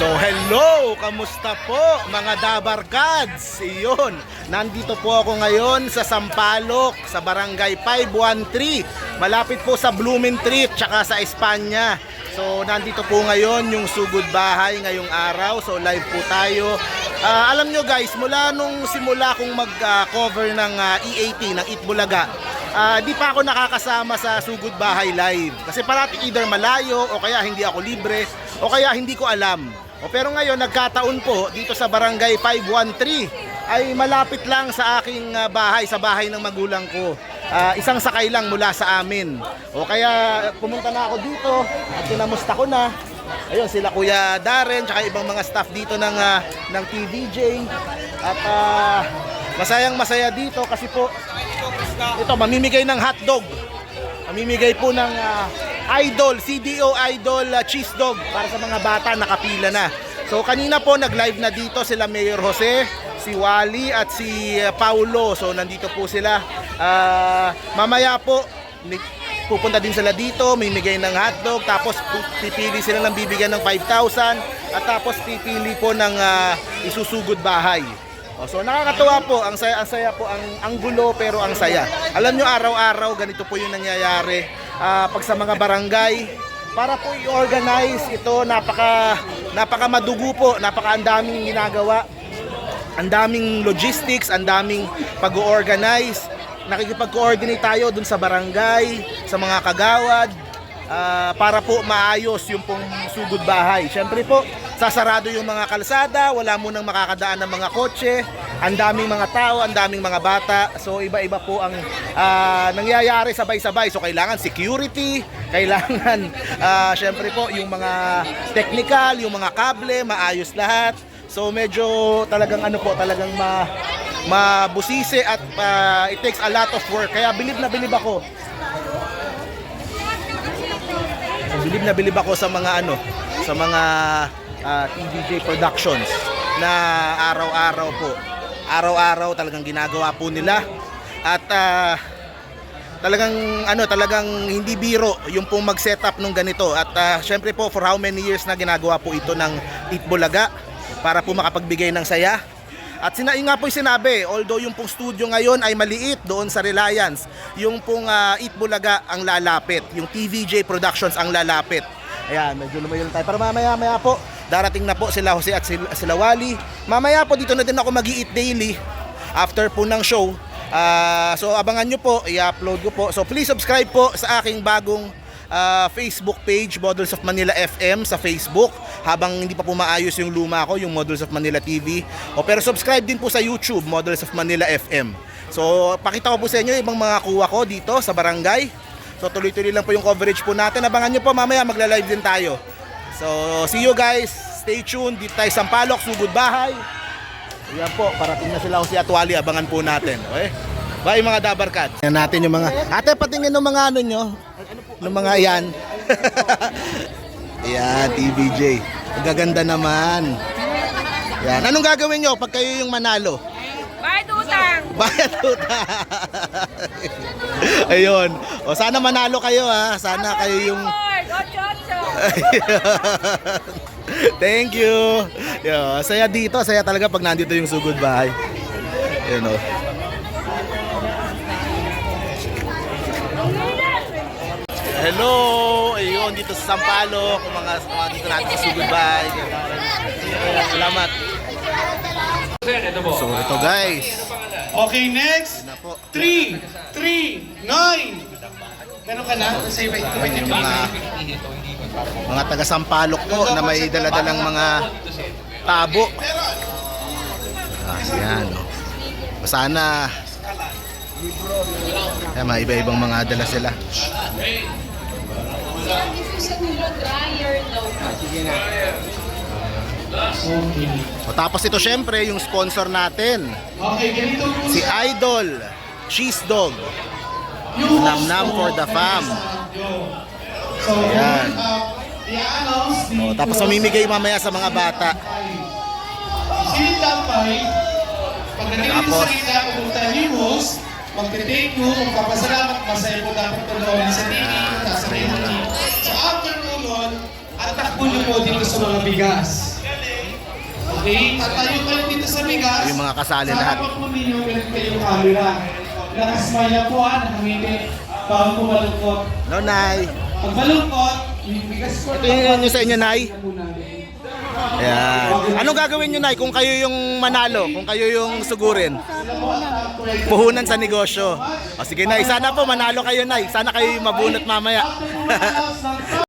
So hello, kamusta po mga Dabarkads? Iyon, nandito po ako ngayon sa Sampaloc, sa Barangay 513. Malapit po sa Blumentritt, tsaka sa Espanya. So nandito po ngayon yung Sugod Bahay ngayong araw. So live po tayo. Ah, alam nyo guys, mula nung simula kong mag-cover ng ah, EAT, ng Eat Bulaga, Ah, di pa ako nakakasama sa Sugod Bahay Live. Kasi parati either malayo o kaya hindi ako libre o kaya hindi ko alam. O pero ngayon nagkataon po dito sa Barangay 513 ay malapit lang sa aking ah, bahay, sa bahay ng magulang ko. Ah, isang sakay lang mula sa amin. O kaya pumunta na ako dito at kinamusta ko na. Ayun sila Kuya Darren tsaka ibang mga staff dito ng ah, ng TVJ. At ah, masayang masaya dito kasi po ito, mamimigay ng hotdog. Mamimigay po ng ah, Idol, CDO Idol ah, cheese dog para sa mga bata nakapila na. So kanina po nag-live na dito sila Mayor Jose, si Wally at si ah, Paulo. So nandito po sila. Ah, mamaya po pupunta din sila dito, mamimigay ng hotdog, tapos pipili sila ng bibigyan ng 5,000 at tapos pipili po ng ah, isusugod bahay. O, so nakakatuwa po, ang saya, ang saya po, ang, ang gulo pero ang saya. Alam nyo araw-araw ganito po yung nangyayari ah, pag sa mga barangay para po i-organize ito napaka napaka madugo po, napaka ang daming ginagawa. Ang daming logistics, ang daming pag-organize. Nakikipag-coordinate tayo dun sa barangay, sa mga kagawad, ah, para po maayos yung pong sugod bahay. Siyempre po, sasarado yung mga kalsada, wala mo nang makakadaan ng mga kotse, ang daming mga tao, ang daming mga bata. So iba-iba po ang ah, nangyayari sabay-sabay. So kailangan security, kailangan ah, siyempre po yung mga technical, yung mga kable, maayos lahat. So medyo talagang ano po, talagang ma mabusisi at ah, it takes a lot of work. Kaya bilib na bilib ako bilib na bilib ako sa mga ano, sa mga ah, TVJ Productions na araw-araw po. Araw-araw talagang ginagawa po nila. At ah, talagang ano, talagang hindi biro yung pong mag-set up nung ganito. At ah, syempre po for how many years na ginagawa po ito ng Itbulaga para po makapagbigay ng saya. At sina nga po sinabi, although yung pong studio ngayon ay maliit doon sa Reliance, yung pong uh, Eat Bulaga ang lalapit, yung TVJ Productions ang lalapit. Ayan, medyo lumayo tayo. Pero mamaya maya po, darating na po sila Jose at sila, sila Wally. Mamaya po dito na din ako mag eat daily after po ng show. Ah, so abangan nyo po, i-upload ko po. So please subscribe po sa aking bagong ah, Facebook page, Models of Manila FM sa Facebook. Habang hindi pa po maayos yung luma ko, yung Models of Manila TV. O pero subscribe din po sa YouTube, Models of Manila FM. So pakita ko po sa inyo ibang mga kuha ko dito sa barangay. So tuloy-tuloy lang po yung coverage po natin. Abangan nyo po mamaya magla-live din tayo. So see you guys. Stay tuned. Dito tayo sa Sampaloc, Sugod Bahay. Ayan po, parating na sila si Atwali. Abangan po natin. Okay? Bye mga Dabarkad. Yan natin yung mga... Ate, patingin ng mga ano nyo. Ng mga yan. Yan, TVJ. Ang gaganda naman. Yan. Anong gagawin nyo pag kayo yung manalo? Bayad utang! Bayad utang. Ayun. O sana manalo kayo ha. Sana kayo yung. Thank you. Yo, saya dito, saya talaga pag nandito yung sugod bahay. Yun o. Hello! Ayun, dito sa Sampaloc, mga, mga dito natin sa sugod bahay. Salamat. So, ito guys. Okay, next. Na po. 3, 3, 9. Meron ka na? Say, wait, wait, Yung mga mga taga Sampaloc po na may daladalang mga tabo. Ah, yan. Oh. Sana Ayan, mga iba-ibang mga dala sila. O, tapos ito syempre yung sponsor natin, Okay, ganito po si Idol Cheese Dog. yung Nam-nam for the fam. So, Ayan. O, tapos mamimigay mamaya sa mga bata. Sino tampay? Pagdating dito sa gitna, pupunta host, magte-take you, magpapasalamat, masaya po dapat tulungan sa TV, nasa TV. So after po nun, at takbo niyo po dito sa mga bigas. Okay, tatayo rin dito sa bigas. Yung mga kasali Sa lahat. harapan po ninyo, meron kayong camera. Nakasmile na po ha, nakangiti. Bago po malungkot. No, Nay. Pag malungkot, yung bigas po. Ito yung yung sa inyo, Nay. Ayan. Anong gagawin nyo, Nay, kung kayo yung manalo? Kung kayo yung sugurin? Puhunan sa negosyo. O sige, Nay. Sana po manalo kayo, Nay. Sana kayo yung mabunot mamaya.